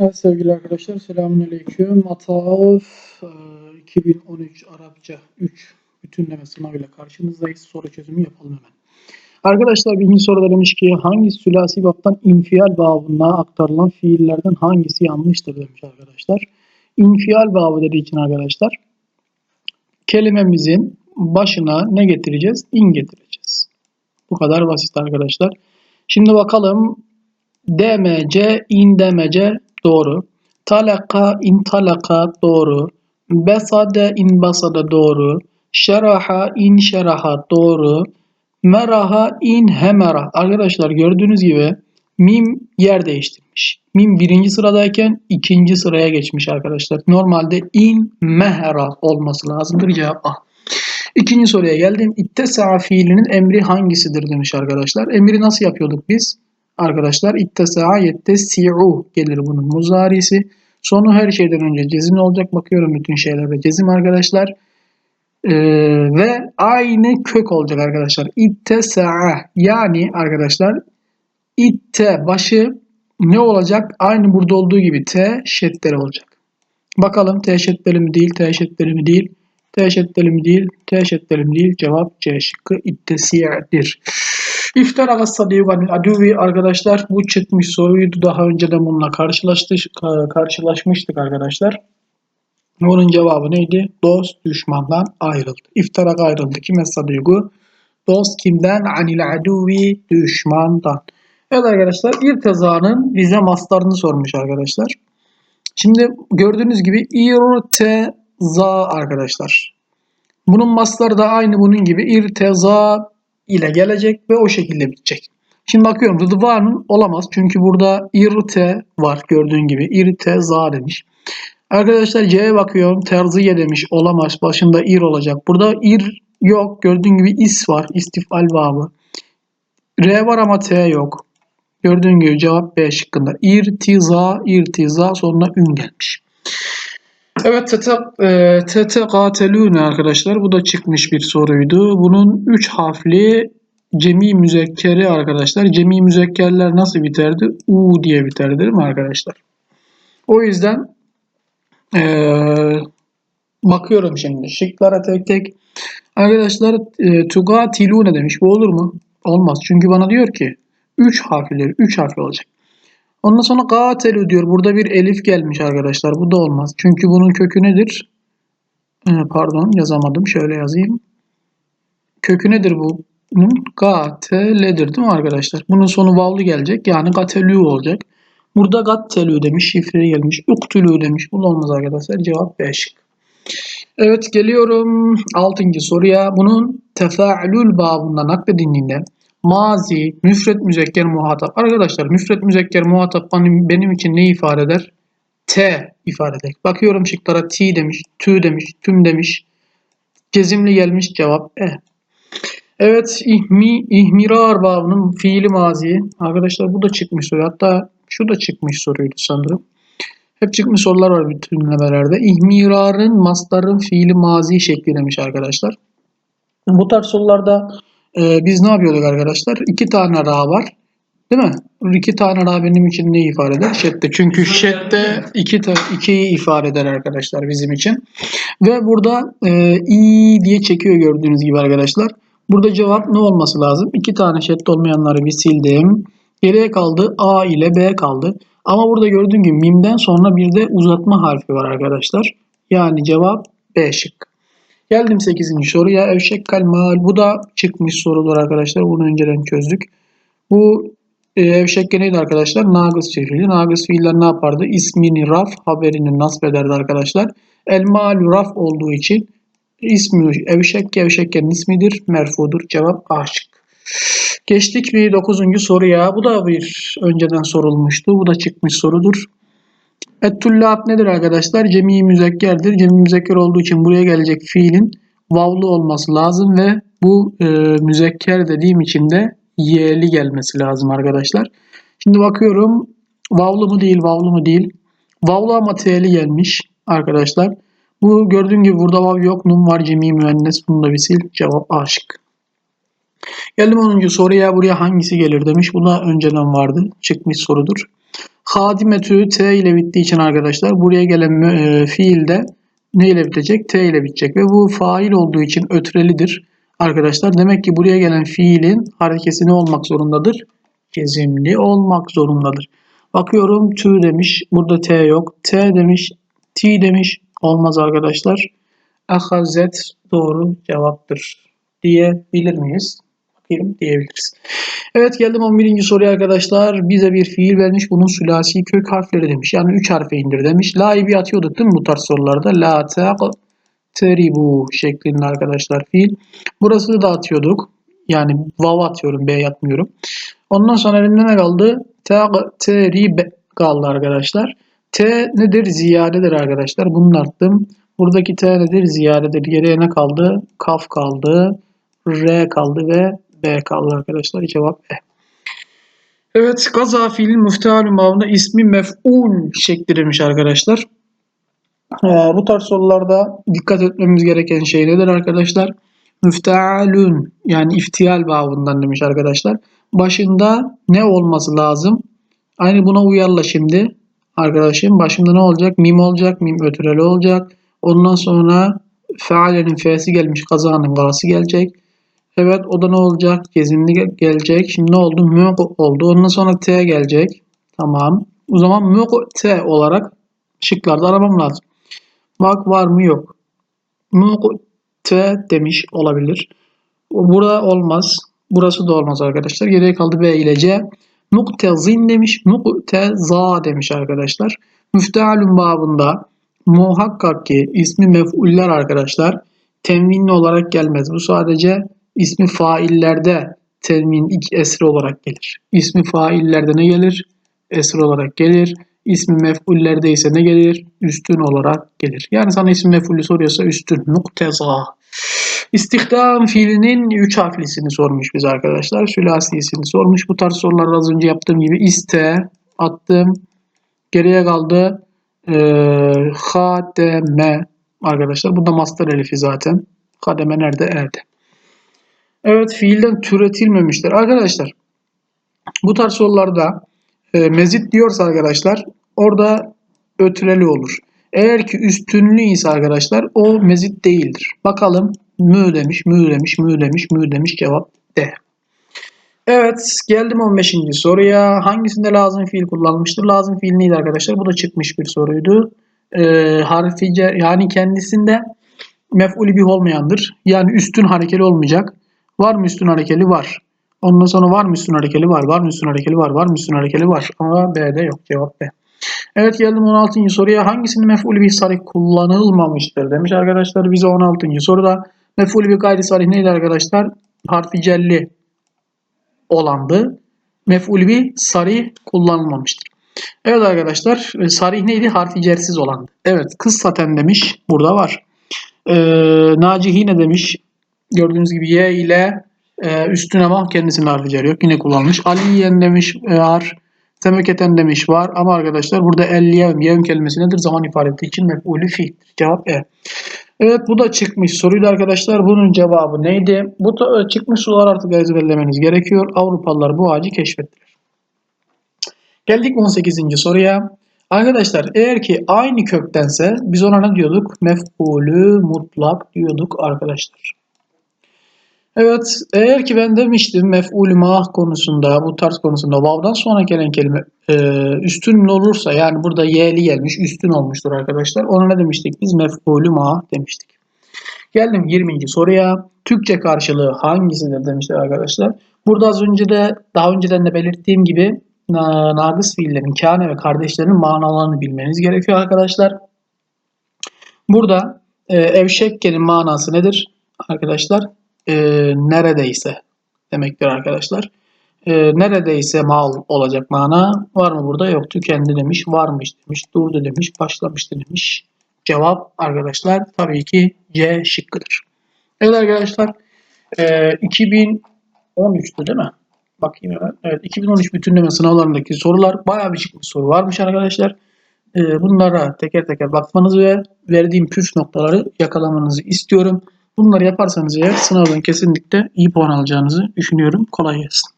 Evet sevgili arkadaşlar selamünaleyküm. Mataf e, 2013 Arapça 3 bütünleme sınavıyla karşınızdayız. Soru çözümü yapalım hemen. Arkadaşlar birinci soruda demiş ki hangi sülasi baptan infial babına aktarılan fiillerden hangisi yanlıştır demiş arkadaşlar. İnfial babı dediği için arkadaşlar kelimemizin başına ne getireceğiz? İn getireceğiz. Bu kadar basit arkadaşlar. Şimdi bakalım DMC, indemece doğru. Talaka, intalaka doğru. Besade, inbasada doğru. Şeraha, inşeraha doğru. Meraha, inhemera. Arkadaşlar gördüğünüz gibi mim yer değiştirmiş. Mim birinci sıradayken ikinci sıraya geçmiş arkadaşlar. Normalde in mehera olması lazımdır cevap A. İkinci soruya geldim. İttesa'a fiilinin emri hangisidir demiş arkadaşlar. Emri nasıl yapıyorduk biz? Arkadaşlar ittesa'a yettesi'u gelir bunun muzarisi. Sonu her şeyden önce cezim olacak. Bakıyorum bütün şeylerde cezim arkadaşlar. Ee, ve aynı kök olacak arkadaşlar. İttesa'a yani arkadaşlar itte başı ne olacak? Aynı burada olduğu gibi t şeddeli olacak. Bakalım t şeddeli mi değil, t şeddeli mi değil, t şeddeli mi değil, t şeddeli mi değil. Cevap C şıkkı ittesi'dir. İftara sadiqanil aduvi arkadaşlar bu çıkmış soruydu. Daha önceden bununla karşılaştık, karşılaşmıştık arkadaşlar. Bunun cevabı neydi? Dost düşmandan ayrıldı. İftara ayrıldı. Kime sadiqu? Dost kimden? Anil aduvi düşmandan. Evet arkadaşlar irtezanın bize maslarını sormuş arkadaşlar. Şimdi gördüğünüz gibi irteza arkadaşlar. Bunun masları da aynı bunun gibi irteza ile gelecek ve o şekilde bitecek. Şimdi bakıyorum Rıdvan'ın olamaz. Çünkü burada irte var gördüğün gibi. irte za demiş. Arkadaşlar C'ye bakıyorum. Terziye demiş. Olamaz. Başında ir olacak. Burada ir yok. Gördüğün gibi is var. İstifal babı. R var ama T yok. Gördüğün gibi cevap B şıkkında. İrtiza, irtiza sonuna ün gelmiş. Evet e, TT katelune arkadaşlar. Bu da çıkmış bir soruydu. Bunun 3 harfli cemi müzekkeri arkadaşlar. Cemi müzekkerler nasıl biterdi? U diye biterdi değil mi arkadaşlar? O yüzden e, bakıyorum şimdi. Şıklara tek tek. Arkadaşlar e, tugatilune demiş. Bu olur mu? Olmaz. Çünkü bana diyor ki 3 harfleri 3 harfli olacak. Ondan sonra gatelu diyor. Burada bir elif gelmiş arkadaşlar. Bu da olmaz. Çünkü bunun kökü nedir? Ee, pardon yazamadım. Şöyle yazayım. Kökü nedir bunun? Gateledir değil mi arkadaşlar? Bunun sonu vavlu gelecek. Yani gatelü olacak. Burada gattelü demiş. Şifre gelmiş. Uktülü demiş. Bu da olmaz arkadaşlar. Cevap B. Evet geliyorum 6. soruya. Bunun tefa'lül babından nakledildiğinde mazi, müfret müzekker muhatap. Arkadaşlar müfret müzekker muhatap benim için ne ifade eder? T ifade eder. Bakıyorum şıklara T demiş, tü demiş, tüm demiş. Cezimli gelmiş cevap E. Evet ihmi, ihmirar babının fiili mazi. Arkadaşlar bu da çıkmış soru. Hatta şu da çıkmış soruydu sanırım. Hep çıkmış sorular var bütünlemelerde. İhmirarın masların fiili mazi şekli demiş arkadaşlar. Bu tarz sorularda e, biz ne yapıyorduk arkadaşlar? İki tane ra var. Değil mi? İki tane ra benim için ne ifade eder? Şette. Çünkü şette iki, ikiyi ifade eder arkadaşlar bizim için. Ve burada e, i diye çekiyor gördüğünüz gibi arkadaşlar. Burada cevap ne olması lazım? İki tane şette olmayanları bir sildim. Geriye kaldı A ile B kaldı. Ama burada gördüğün gibi mimden sonra bir de uzatma harfi var arkadaşlar. Yani cevap B şık. Geldim 8. soruya. Evşek kalmal. Bu da çıkmış sorular arkadaşlar. Bunu önceden çözdük. Bu e, evşek neydi arkadaşlar? Nagız fiili. Nagız fiiller ne yapardı? İsmini raf, haberini nasp ederdi arkadaşlar. El malu raf olduğu için ismi evşek evşekken ismidir. Merfudur. Cevap A şık. Geçtik bir 9. soruya. Bu da bir önceden sorulmuştu. Bu da çıkmış sorudur. Et-tullab nedir arkadaşlar? Cemi müzekkerdir. Cemi müzekker olduğu için buraya gelecek fiilin vavlu olması lazım ve bu e, müzekker dediğim için de y'li gelmesi lazım arkadaşlar. Şimdi bakıyorum vavlu mu değil, vavlu mu değil. Vavlu ama t'li gelmiş arkadaşlar. Bu gördüğün gibi burada vav yok. Nun var cemi müennes. Bunu da bir sil. Cevap A şık. Geldim 10. soruya. Buraya hangisi gelir demiş. Bu da önceden vardı. Çıkmış sorudur. Hadimetü T ile bittiği için arkadaşlar buraya gelen e, fiil de ne ile bitecek? T ile bitecek ve bu fail olduğu için ötrelidir arkadaşlar. Demek ki buraya gelen fiilin harekesi ne olmak zorundadır? Cezimli olmak zorundadır. Bakıyorum tü demiş. Burada T yok. T demiş. T demiş. Olmaz arkadaşlar. Ahazet doğru cevaptır diyebilir miyiz? Bakayım diyebiliriz. Evet geldim 11. soruya arkadaşlar. Bize bir fiil vermiş. Bunun sülasi kök harfleri demiş. Yani 3 harfe indir demiş. La'yı bir atıyorduk değil mi bu tarz sorularda? La teq teribu şeklinde arkadaşlar fiil. Burası da atıyorduk. Yani vav atıyorum. B yatmıyorum. Ondan sonra elimde ne kaldı? Teq terib kaldı arkadaşlar. T nedir? Ziyadedir arkadaşlar. Bunu attım. Buradaki T nedir? Ziyadedir. Geriye ne kaldı? Kaf kaldı. R kaldı ve B kaldı arkadaşlar. Cevap E. Evet, gaza fiilin müftealü babında ismi mef'ul şekli arkadaşlar. Ee, bu tarz sorularda dikkat etmemiz gereken şey nedir arkadaşlar? Müftealün yani iftiyal babından demiş arkadaşlar. Başında ne olması lazım? Aynı buna uyarla şimdi. Arkadaşım başında ne olacak? Mim olacak, mim ötüreli olacak. Ondan sonra fealenin f'si gelmiş, kazanın ga'sı gelecek. Evet o da ne olacak? Cezimli gelecek. Şimdi ne oldu? Mök oldu. Ondan sonra T gelecek. Tamam. O zaman mök T olarak şıklarda aramam lazım. Bak var mı yok. Mök T demiş olabilir. Burada olmaz. Burası da olmaz arkadaşlar. Geriye kaldı B ile C. Muktezin demiş. Mukteza demiş arkadaşlar. Müftealün babında muhakkak ki ismi mef'uller arkadaşlar temvinli olarak gelmez. Bu sadece ismi faillerde temin ilk esri olarak gelir. İsmi faillerde ne gelir? Esir olarak gelir. İsmi mef'ullerde ise ne gelir? Üstün olarak gelir. Yani sana isim mef'ulü soruyorsa üstün. Mukteza. İstihdam fiilinin üç harflisini sormuş biz arkadaşlar. Sülasisini sormuş. Bu tarz soruları az önce yaptığım gibi iste attım. Geriye kaldı e, hademe arkadaşlar. Bu da master elifi zaten. Kademe nerede? Erde. Evet fiilden türetilmemiştir. Arkadaşlar bu tarz sorularda e, mezit diyorsa arkadaşlar orada ötüreli olur. Eğer ki üstünlü ise arkadaşlar o mezit değildir. Bakalım mü demiş, mü demiş, mü demiş, mü demiş cevap D. Evet geldim 15. soruya. Hangisinde lazım fiil kullanılmıştır? Lazım fiil neydi arkadaşlar? Bu da çıkmış bir soruydu. Ee, harfice yani kendisinde mef'ulü bih olmayandır. Yani üstün harekeli olmayacak. Var mı üstün harekeli? Var. Ondan sonra var mı üstün harekeli? Var. Var mı üstün harekeli? Var. Var mı üstün harekeli? Var. Ama B'de yok. Cevap B. Evet geldim 16. soruya. Hangisinde mef'ulü bih sarih kullanılmamıştır? Demiş arkadaşlar bize 16. soruda. Mef'ulü bih gayri sarih neydi arkadaşlar? Harfi celli olandı. Mef'ulü bih sarih kullanılmamıştır. Evet arkadaşlar sarih neydi? Harfi cersiz olandı. Evet kız saten demiş. Burada var. Ee, Nacihine demiş. Gördüğünüz gibi Y ile e, üstüne ama kendisinin harfi cer yok. Yine kullanmış. Aliyen demiş e, var. Temeketen demiş var. Ama arkadaşlar burada el yevm. Yevm kelimesi nedir? Zaman ifadesi için mef'ulü fiildir. Cevap E. Evet bu da çıkmış soruydu arkadaşlar. Bunun cevabı neydi? Bu da, çıkmış sorular artık ezberlemeniz gerekiyor. Avrupalılar bu ağacı keşfettiler. Geldik 18. soruya. Arkadaşlar eğer ki aynı köktense biz ona ne diyorduk? Mef'ulü mutlak diyorduk arkadaşlar. Evet eğer ki ben demiştim mef'ulü mah konusunda bu tarz konusunda vav'dan sonra gelen kelime e, üstün olursa yani burada y'li gelmiş üstün olmuştur arkadaşlar. Ona ne demiştik biz mef'ulü mah demiştik. Geldim 20. soruya. Türkçe karşılığı hangisidir demişler arkadaşlar. Burada az önce de daha önceden de belirttiğim gibi nagıs fiillerin kâne ve kardeşlerinin manalarını bilmeniz gerekiyor arkadaşlar. Burada e, evşekkenin manası nedir arkadaşlar? E, neredeyse demektir arkadaşlar. E, neredeyse mal olacak mana var mı burada? Yok tükendi demiş, varmış demiş, durdu demiş, başlamıştı demiş. Cevap arkadaşlar tabii ki C şıkkıdır. Evet arkadaşlar e, 2013'tü değil mi? Bakayım hemen. Evet 2013 bütünleme sınavlarındaki sorular bayağı bir çıkmış soru varmış arkadaşlar. E, bunlara teker teker bakmanızı ve verdiğim püf noktaları yakalamanızı istiyorum. Bunları yaparsanız eğer sınavdan kesinlikle iyi puan alacağınızı düşünüyorum. Kolay gelsin.